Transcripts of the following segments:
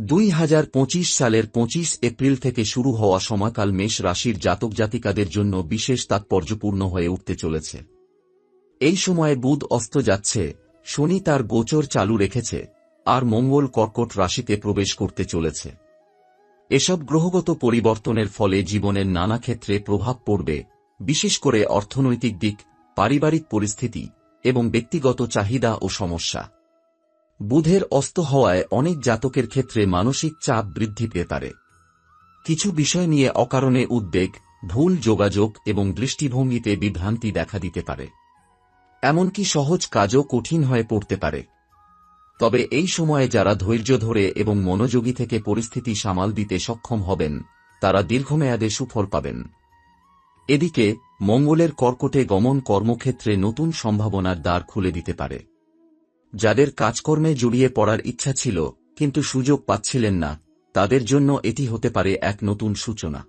দুই হাজার পঁচিশ সালের পঁচিশ এপ্রিল থেকে শুরু হওয়া সময়কাল মেষ রাশির জাতক জাতিকাদের জন্য বিশেষ তাৎপর্যপূর্ণ হয়ে উঠতে চলেছে। এই সময়ে বুধ অস্ত যাচ্ছে, শনি তার গোচর চালু রেখেছে, আর মঙ্গল কর্কট রাশিতে প্রবেশ করতে চলেছে। এসব গ্রহগত পরিবর্তনের ফলে জীবনের নানা ক্ষেত্রে প্রভাব পড়বে, বিশেষ করে অর্থনৈতিক দিক, পারিবারিক পরিস্থিতি এবং ব্যক্তিগত চাহিদা ও সমস্যা। বুধের অস্ত হওয়ায় অনেক জাতকের ক্ষেত্রে মানসিক চাপ বৃদ্ধি পেতে পারে। কিছু বিষয় নিয়ে অকারণে উদ্বেগ, ভুল যোগাযোগ এবং দৃষ্টিভঙ্গিতে বিভ্রান্তি দেখা দিতে পারে। এমনকি সহজ কাজও কঠিন হয়ে পড়তে পারে। তবে এই সময়ে যারা ধৈর্য ধরে এবং মনোযোগী থেকে পরিস্থিতি সামাল দিতে সক্ষম হবেন, তারা দীর্ঘমেয়াদে সুফল পাবেন। এদিকে, মঙ্গলের কর্কটে গমন কর্মক্ষেত্রে নতুন সম্ভাবনার দ্বার খুলে দিতে পারে। যাদের কাজকর্মে জড়িয়ে পড়ার ইচ্ছা ছিল, কিন্তু সুযোগ পাচ্ছিলেন না, তাদের জন্য এটি হতে পারে এক নতুন সূচনা।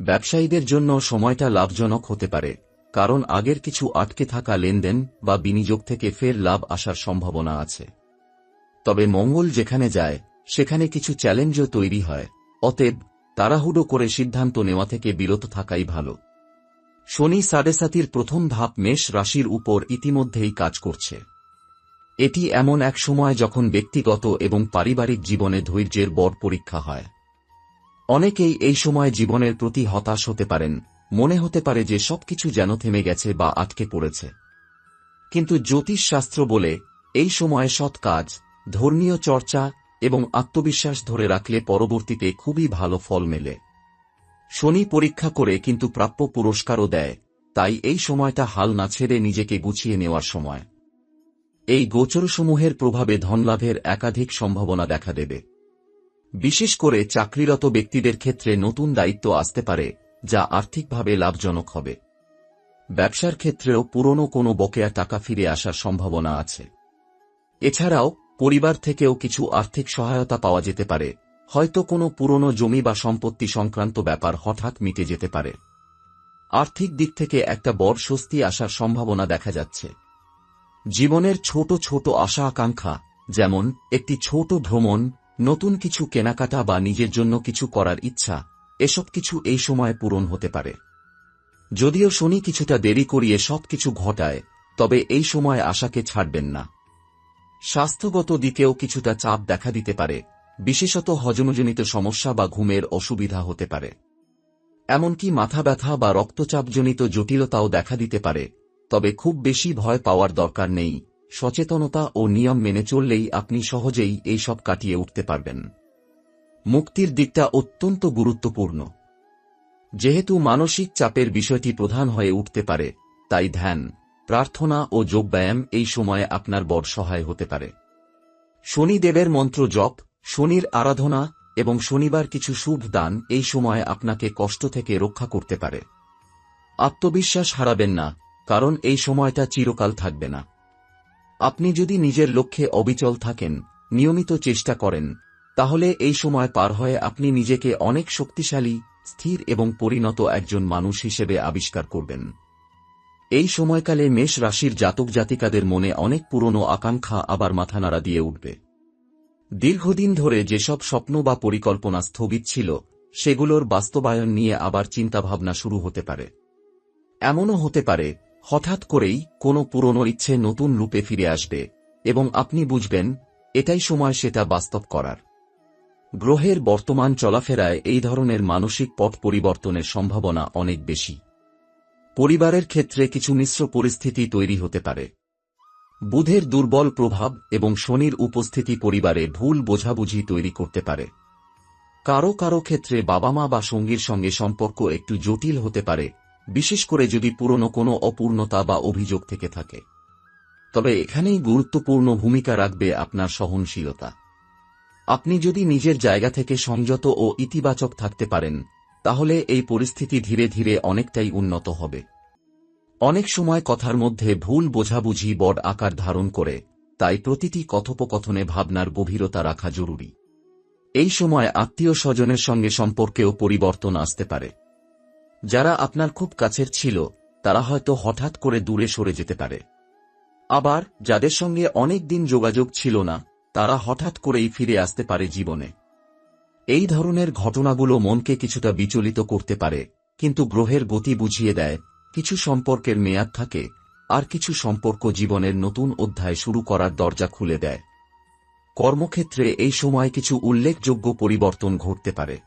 ব্যবসায়ীদের জন্য সময়টা লাভজনক হতে পারে, কারণ আগের কিছু আটকে থাকা লেনদেন বা বিনিয়োগ থেকে ফের লাভ আসার সম্ভাবনা আছে। তবে মঙ্গল যেখানে যায়, সেখানে কিছু চ্যালেঞ্জও তৈরি হয়, অতএব তাড়াহুড়ো করে সিদ্ধান্ত নেওয়া থেকে বিরত থাকাই ভালো। শনি সাড়ে প্রথম ধাপ মেষ রাশির উপর ইতিমধ্যেই কাজ করছে। এটি এমন এক সময় যখন ব্যক্তিগত এবং পারিবারিক জীবনে ধৈর্যের বড় পরীক্ষা হয়। অনেকেই এই সময় জীবনের প্রতি হতাশ হতে পারেন, মনে হতে পারে যে সবকিছু যেন থেমে গেছে বা আটকে পড়েছে। কিন্তু জ্যোতিষশাস্ত্র বলে, এই সময়ে সৎ কাজ, ধর্মীয় চর্চা এবং আত্মবিশ্বাস ধরে রাখলে পরবর্তীতে খুবই ভালো ফল মেলে। শনি পরীক্ষা করে কিন্তু প্রাপ্য পুরস্কারও দেয়, তাই এই সময়টা হাল না ছেড়ে নিজেকে গুছিয়ে নেওয়ার সময়। এই গোচরসমূহের প্রভাবে ধনলাভের একাধিক সম্ভাবনা দেখা দেবে। বিশেষ করে চাকরিরত ব্যক্তিদের ক্ষেত্রে নতুন দায়িত্ব আসতে পারে, যা আর্থিকভাবে লাভজনক হবে। ব্যবসার ক্ষেত্রেও পুরনো কোনো বকেয়া টাকা ফিরে আসার সম্ভাবনা আছে। এছাড়াও, পরিবার থেকেও কিছু আর্থিক সহায়তা পাওয়া যেতে পারে, হয়তো কোনো পুরনো জমি বা সম্পত্তি সংক্রান্ত ব্যাপার হঠাৎ মিটে যেতে পারে। আর্থিক দিক থেকে একটা বড় স্বস্তি আসার সম্ভাবনা দেখা যাচ্ছে। জীবনের ছোট ছোট আশা আকাঙ্ক্ষা, যেমন একটি ছোট ভ্রমণ, নতুন কিছু কেনাকাটা বা নিজের জন্য কিছু করার ইচ্ছা, এসব কিছু এই সময় পূরণ হতে পারে। যদিও শনি কিছুটা দেরি করিয়ে সবকিছু ঘটায়, তবে এই সময় আশাকে ছাড়বেন না। স্বাস্থ্যগত দিকেও কিছুটা চাপ দেখা দিতে পারে, বিশেষত হজমজনিত সমস্যা বা ঘুমের অসুবিধা হতে পারে। এমনকি মাথা ব্যথা বা রক্তচাপজনিত জটিলতাও দেখা দিতে পারে তবে খুব বেশি ভয় পাওয়ার দরকার নেই। সচেতনতা ও নিয়ম মেনে চললেই আপনি সহজেই এই সব কাটিয়ে উঠতে পারবেন। মুক্তির দিকটা অত্যন্ত গুরুত্বপূর্ণ। যেহেতু মানসিক চাপের বিষয়টি প্রধান হয়ে উঠতে পারে, তাই ধ্যান, প্রার্থনা ও যোগব্যায়াম এই সময়ে আপনার বড় সহায় হতে পারে। শনিদেবের মন্ত্র জপ, শনির আরাধনা এবং শনিবার কিছু শুভ দান এই সময়ে আপনাকে কষ্ট থেকে রক্ষা করতে পারে। আত্মবিশ্বাস হারাবেন না। কারণ এই সময়টা চিরকাল থাকবে না। আপনি যদি নিজের লক্ষ্যে অবিচল থাকেন, নিয়মিত চেষ্টা করেন, তাহলে এই সময় পার হয়ে আপনি নিজেকে অনেক শক্তিশালী, স্থির এবং পরিণত একজন মানুষ হিসেবে আবিষ্কার করবেন। এই সময়কালে মেষ রাশির জাতক জাতিকাদের মনে অনেক পুরনো আকাঙ্ক্ষা আবার মাথা নাড়া দিয়ে উঠবে। দীর্ঘদিন ধরে যেসব স্বপ্ন বা পরিকল্পনা স্থগিত ছিল, সেগুলোর বাস্তবায়ন নিয়ে আবার চিন্তাভাবনা শুরু হতে পারে। এমনও হতে পারে হঠাৎ করেই কোনো পুরনো ইচ্ছে নতুন রূপে ফিরে আসবে, এবং আপনি বুঝবেন, এটাই সময় সেটা বাস্তব করার। গ্রহের বর্তমান চলাফেরায় এই ধরনের মানসিক পথ পরিবর্তনের সম্ভাবনা অনেক বেশি। পরিবারের ক্ষেত্রে কিছু মিশ্র পরিস্থিতি তৈরি হতে পারে। বুধের দুর্বল প্রভাব এবং শনির উপস্থিতি পরিবারে ভুল বোঝাবুঝি তৈরি করতে পারে। কারও কারও ক্ষেত্রে বাবা মা বা সঙ্গীর সঙ্গে সম্পর্ক একটু জটিল হতে পারে বিশেষ করে যদি পুরনো কোনো অপূর্ণতা বা অভিযোগ থেকে থাকে। তবে এখানেই গুরুত্বপূর্ণ ভূমিকা রাখবে আপনার সহনশীলতা। আপনি যদি নিজের জায়গা থেকে সংযত ও ইতিবাচক থাকতে পারেন, তাহলে এই পরিস্থিতি ধীরে ধীরে অনেকটাই উন্নত হবে। অনেক সময় কথার মধ্যে ভুল বোঝাবুঝি বড় আকার ধারণ করে, তাই প্রতিটি কথোপকথনে ভাবনার গভীরতা রাখা জরুরি। এই সময় আত্মীয় স্বজনের সঙ্গে সম্পর্কেও পরিবর্তন আসতে পারে। যারা আপনার খুব কাছের ছিল, তারা হয়তো হঠাৎ করে দূরে সরে যেতে পারে। আবার, যাদের সঙ্গে অনেক দিন যোগাযোগ ছিল না, তারা হঠাৎ করেই ফিরে আসতে পারে জীবনে। এই ধরনের ঘটনাগুলো মনকে কিছুটা বিচলিত করতে পারে, কিন্তু গ্রহের গতি বুঝিয়ে দেয়, কিছু সম্পর্কের মেয়াদ থাকে, আর কিছু সম্পর্ক জীবনের নতুন অধ্যায় শুরু করার দরজা খুলে দেয়। কর্মক্ষেত্রে এই সময় কিছু উল্লেখযোগ্য পরিবর্তন ঘটতে পারে।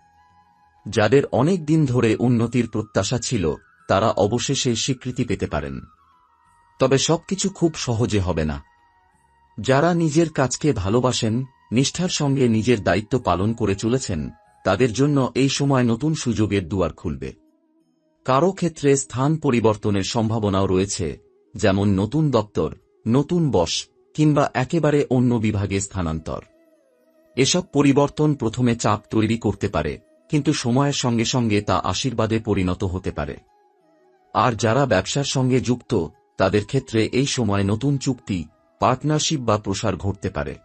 যাদের অনেক দিন ধরে উন্নতির প্রত্যাশা ছিল, তারা অবশেষে স্বীকৃতি পেতে পারেন। তবে সবকিছু খুব সহজে হবে না। যারা নিজের কাজকে ভালোবাসেন, নিষ্ঠার সঙ্গে নিজের দায়িত্ব পালন করে চলেছেন, তাদের জন্য এই সময় নতুন সুযোগের দুয়ার খুলবে। কারও ক্ষেত্রে স্থান পরিবর্তনের সম্ভাবনাও রয়েছে, যেমন নতুন দপ্তর, নতুন বস, কিংবা একেবারে অন্য বিভাগে স্থানান্তর। এসব পরিবর্তন প্রথমে চাপ তৈরি করতে পারে কিন্তু সময়ের সঙ্গে সঙ্গে তা আশীর্বাদে পরিণত হতে পারে। আর যারা ব্যবসার সঙ্গে যুক্ত, তাদের ক্ষেত্রে এই সময় নতুন চুক্তি, পার্টনারশিপ বা প্রসার ঘটতে পারে।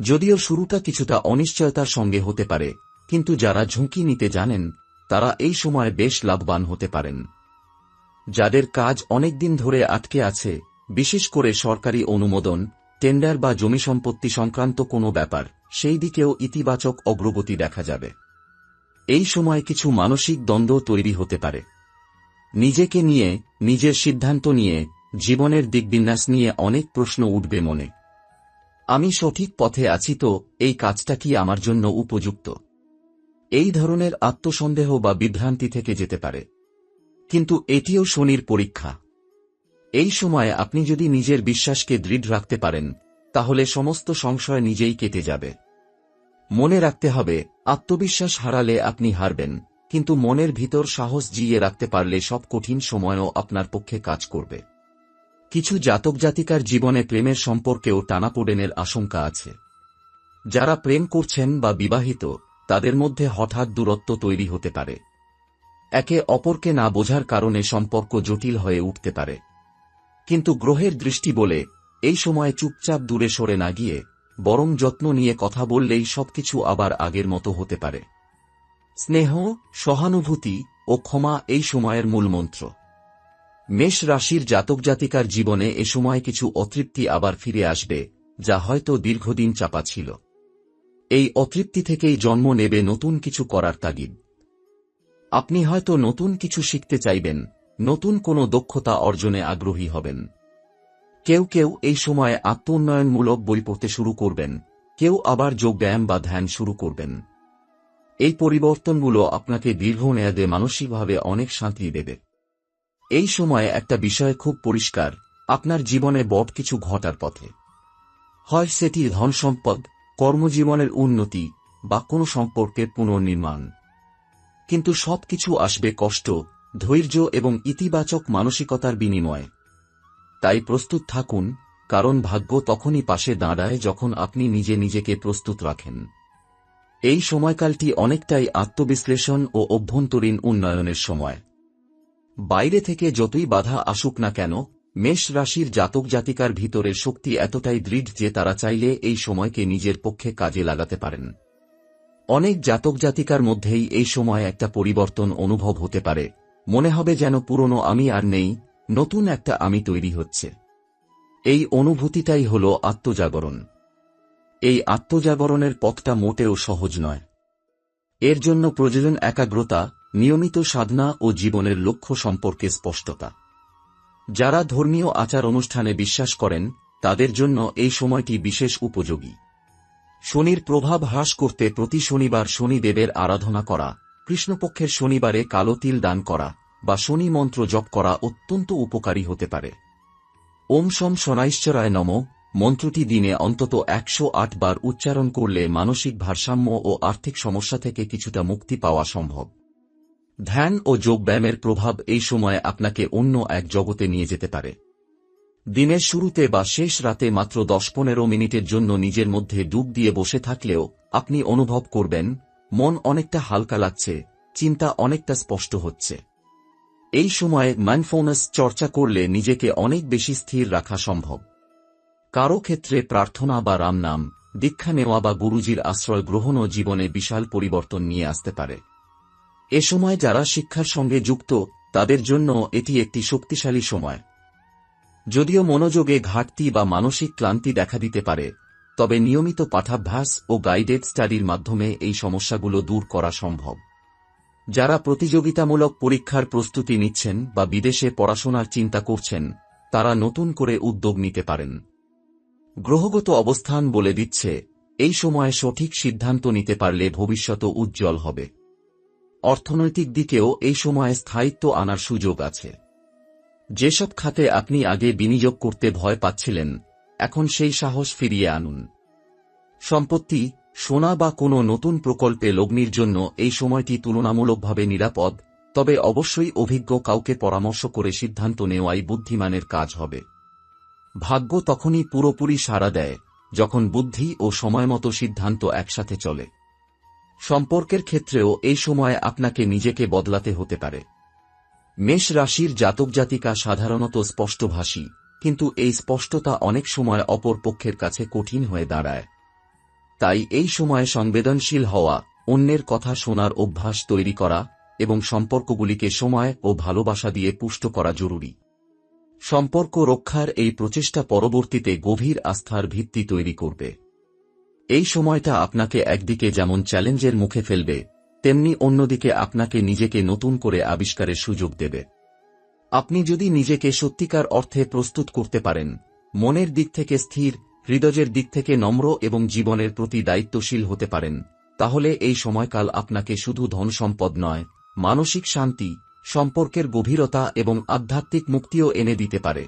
যদিও শুরুটা কিছুটা অনিশ্চয়তার সঙ্গে হতে পারে, কিন্তু যারা ঝুঁকি নিতে জানেন, তারা এই সময় বেশ লাভবান হতে পারেন। যাদের কাজ অনেকদিন ধরে আটকে আছে, বিশেষ করে সরকারি অনুমোদন, টেন্ডার বা জমি সম্পত্তি সংক্রান্ত কোনো ব্যাপার, সেই দিকেও ইতিবাচক অগ্রগতি দেখা যাবে। এই সময় কিছু মানসিক দ্বন্দ্ব তৈরি হতে পারে। নিজেকে নিয়ে, নিজের সিদ্ধান্ত নিয়ে, জীবনের দিকবিন্যাস নিয়ে অনেক প্রশ্ন উঠবে মনে। আমি সঠিক পথে আছি তো, এই কাজটা কি আমার জন্য উপযুক্ত? এই ধরনের আত্মসন্দেহ বা বিভ্রান্তি থেকে যেতে পারে। কিন্তু এটিও শনির পরীক্ষা। এই সময় আপনি যদি নিজের বিশ্বাসকে দৃঢ় রাখতে পারেন, তাহলে সমস্ত সংশয় নিজেই কেটে যাবে। মনে রাখতে হবে, আত্মবিশ্বাস হারালে আপনি হারবেন, কিন্তু মনের ভিতর সাহস জিয়ে রাখতে পারলে সব কঠিন সময়ও আপনার পক্ষে কাজ করবে। কিছু জাতক জাতিকার জীবনে প্রেমের সম্পর্কেও টানাপোড়েনের আশঙ্কা আছে। যারা প্রেম করছেন বা বিবাহিত, তাদের মধ্যে হঠাৎ দূরত্ব তৈরি হতে পারে। একে অপরকে না বোঝার কারণে সম্পর্ক জটিল হয়ে উঠতে পারে। কিন্তু গ্রহের দৃষ্টি বলে, এই সময় চুপচাপ দূরে সরে না গিয়ে বরং যত্ন নিয়ে কথা বললেই সবকিছু আবার আগের মতো হতে পারে। স্নেহ, সহানুভূতি ও ক্ষমা এই সময়ের মূলমন্ত্র মেষ রাশির জাতক জাতিকার জীবনে এ সময় কিছু অতৃপ্তি আবার ফিরে আসবে, যা হয়তো দীর্ঘদিন চাপা ছিল। এই অতৃপ্তি থেকেই জন্ম নেবে নতুন কিছু করার তাগিদ। আপনি হয়তো নতুন কিছু শিখতে চাইবেন, নতুন কোনো দক্ষতা অর্জনে আগ্রহী হবেন। কেউ কেউ এই সময়ে আত্মোন্নয়নমূলক বই পড়তে শুরু করবেন। কেউ আবার যোগব্যায়াম বা ধ্যান শুরু করবেন। এই পরিবর্তনগুলো আপনাকে দীর্ঘ মেয়াদে মানসিকভাবে অনেক শান্তি দেবে। এই সময়ে একটা বিষয় খুব পরিষ্কার, আপনার জীবনে বট কিছু ঘটার পথে। হয় সেটি ধন সম্পদ, কর্মজীবনের উন্নতি বা কোনো সম্পর্কের পুনর্নির্মাণ। কিন্তু সবকিছু আসবে কষ্ট, ধৈর্য এবং ইতিবাচক মানসিকতার বিনিময়ে। তাই প্রস্তুত থাকুন, কারণ ভাগ্য তখনই পাশে দাঁড়ায় যখন আপনি নিজে নিজেকে প্রস্তুত রাখেন। এই সময়কালটি অনেকটাই আত্মবিশ্লেষণ ও অভ্যন্তরীণ উন্নয়নের সময়। বাইরে থেকে যতই বাধা আসুক না কেন, মেষ রাশির জাতক জাতিকার ভিতরের শক্তি এতটাই দৃঢ় যে তারা চাইলে এই সময়কে নিজের পক্ষে কাজে লাগাতে পারেন। অনেক জাতক জাতিকার মধ্যেই এই সময় একটা পরিবর্তন অনুভব হতে পারে। মনে হবে যেন পুরনো আমি আর নেই নতুন একটা আমি তৈরি হচ্ছে। এই অনুভূতিটাই হল আত্মজাগরণ। এই আত্মজাগরণের পথটা মোটেও সহজ নয়। এর জন্য প্রয়োজন একাগ্রতা, নিয়মিত সাধনা ও জীবনের লক্ষ্য সম্পর্কে স্পষ্টতা। যারা ধর্মীয় আচার অনুষ্ঠানে বিশ্বাস করেন, তাদের জন্য এই সময়টি বিশেষ উপযোগী। শনির প্রভাব হ্রাস করতে প্রতি শনিবার শনিদেবের আরাধনা করা, কৃষ্ণপক্ষের শনিবারে কালো তিল দান করা বা শনি মন্ত্র জপ করা অত্যন্ত উপকারী হতে পারে। ওম সম শনাইশ্বরায় নম, মন্ত্রটি দিনে অন্তত একশো আট বার উচ্চারণ করলে মানসিক ভারসাম্য ও আর্থিক সমস্যা থেকে কিছুটা মুক্তি পাওয়া সম্ভব। ধ্যান ও যোগব্যায়ামের প্রভাব এই সময়ে আপনাকে অন্য এক জগতে নিয়ে যেতে পারে। দিনের শুরুতে বা শেষ রাতে মাত্র দশ পনেরো মিনিটের জন্য নিজের মধ্যে ডুব দিয়ে বসে থাকলেও আপনি অনুভব করবেন, মন অনেকটা হালকা লাগছে, চিন্তা অনেকটা স্পষ্ট হচ্ছে। এই সময়ে মাইন্ডফোনাস চর্চা করলে নিজেকে অনেক বেশি স্থির রাখা সম্ভব। কারও ক্ষেত্রে প্রার্থনা বা রামনাম, দীক্ষা নেওয়া বা গুরুজির আশ্রয় গ্রহণও জীবনে বিশাল পরিবর্তন নিয়ে আসতে পারে। এ সময় যারা শিক্ষার সঙ্গে যুক্ত, তাদের জন্য এটি একটি শক্তিশালী সময়। যদিও মনোযোগে ঘাটতি বা মানসিক ক্লান্তি দেখা দিতে পারে, তবে নিয়মিত পাঠাভ্যাস ও গাইডেড স্টাডির মাধ্যমে এই সমস্যাগুলো দূর করা সম্ভব। যারা প্রতিযোগিতামূলক পরীক্ষার প্রস্তুতি নিচ্ছেন বা বিদেশে পড়াশোনার চিন্তা করছেন, তারা নতুন করে উদ্যোগ নিতে পারেন। গ্রহগত অবস্থান বলে দিচ্ছে, এই সময়ে সঠিক সিদ্ধান্ত নিতে পারলে ভবিষ্যৎ উজ্জ্বল হবে। অর্থনৈতিক দিকেও এই সময়ে স্থায়িত্ব আনার সুযোগ আছে। যেসব খাতে আপনি আগে বিনিয়োগ করতে ভয় পাচ্ছিলেন, এখন সেই সাহস ফিরিয়ে আনুন। সম্পত্তি সোনা বা কোনো নতুন প্রকল্পে লগ্নির জন্য এই সময়টি তুলনামূলকভাবে নিরাপদ, তবে অবশ্যই অভিজ্ঞ কাউকে পরামর্শ করে সিদ্ধান্ত নেওয়াই বুদ্ধিমানের কাজ হবে। ভাগ্য তখনই পুরোপুরি সাড়া দেয়, যখন বুদ্ধি ও সময়মতো সিদ্ধান্ত একসাথে চলে। সম্পর্কের ক্ষেত্রেও এই সময় আপনাকে নিজেকে বদলাতে হতে পারে। মেষ রাশির জাতক জাতিকা সাধারণত স্পষ্টভাষী, কিন্তু এই স্পষ্টতা অনেক সময় অপর পক্ষের কাছে কঠিন হয়ে দাঁড়ায়। তাই এই সময়ে সংবেদনশীল হওয়া, অন্যের কথা শোনার অভ্যাস তৈরি করা এবং সম্পর্কগুলিকে সময় ও ভালোবাসা দিয়ে পুষ্ট করা জরুরি। সম্পর্ক রক্ষার এই প্রচেষ্টা পরবর্তীতে গভীর আস্থার ভিত্তি তৈরি করবে। এই সময়টা আপনাকে একদিকে যেমন চ্যালেঞ্জের মুখে ফেলবে, তেমনি অন্যদিকে আপনাকে নিজেকে নতুন করে আবিষ্কারের সুযোগ দেবে। আপনি যদি নিজেকে সত্যিকার অর্থে প্রস্তুত করতে পারেন, মনের দিক থেকে স্থির হৃদয়ের দিক থেকে নম্র এবং জীবনের প্রতি দায়িত্বশীল হতে পারেন। তাহলে এই সময়কাল আপনাকে শুধু ধনসম্পদ নয়, মানসিক শান্তি, সম্পর্কের গভীরতা এবং আধ্যাত্মিক মুক্তিও এনে দিতে পারে।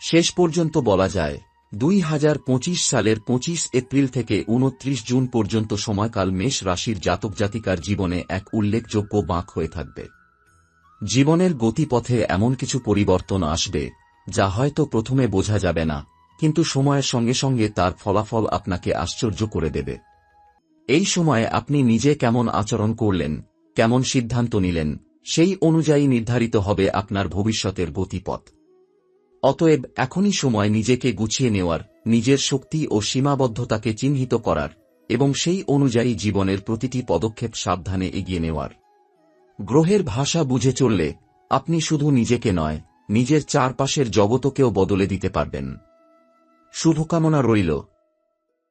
শেষ পর্যন্ত বলা যায়, দুই হাজার পঁচিশ সালের পঁচিশ এপ্রিল থেকে উনত্রিশ জুন পর্যন্ত সময়কাল মেষ রাশির জাতক জাতিকার জীবনে এক উল্লেখযোগ্য বাঁক হয়ে থাকবে। জীবনের গতিপথে এমন কিছু পরিবর্তন আসবে, যা হয়তো প্রথমে বোঝা যাবে না। কিন্তু সময়ের সঙ্গে সঙ্গে তার ফলাফল আপনাকে আশ্চর্য করে দেবে। এই সময়ে আপনি নিজে কেমন আচরণ করলেন, কেমন সিদ্ধান্ত নিলেন, সেই অনুযায়ী নির্ধারিত হবে আপনার ভবিষ্যতের গতিপথ। অতএব এখনই সময় নিজেকে গুছিয়ে নেওয়ার, নিজের শক্তি ও সীমাবদ্ধতাকে চিহ্নিত করার এবং সেই অনুযায়ী জীবনের প্রতিটি পদক্ষেপ সাবধানে এগিয়ে নেওয়ার। গ্রহের ভাষা বুঝে চললে আপনি শুধু নিজেকে নয়, নিজের চারপাশের জগতকেও বদলে দিতে পারবেন। শুভকামনা রইল।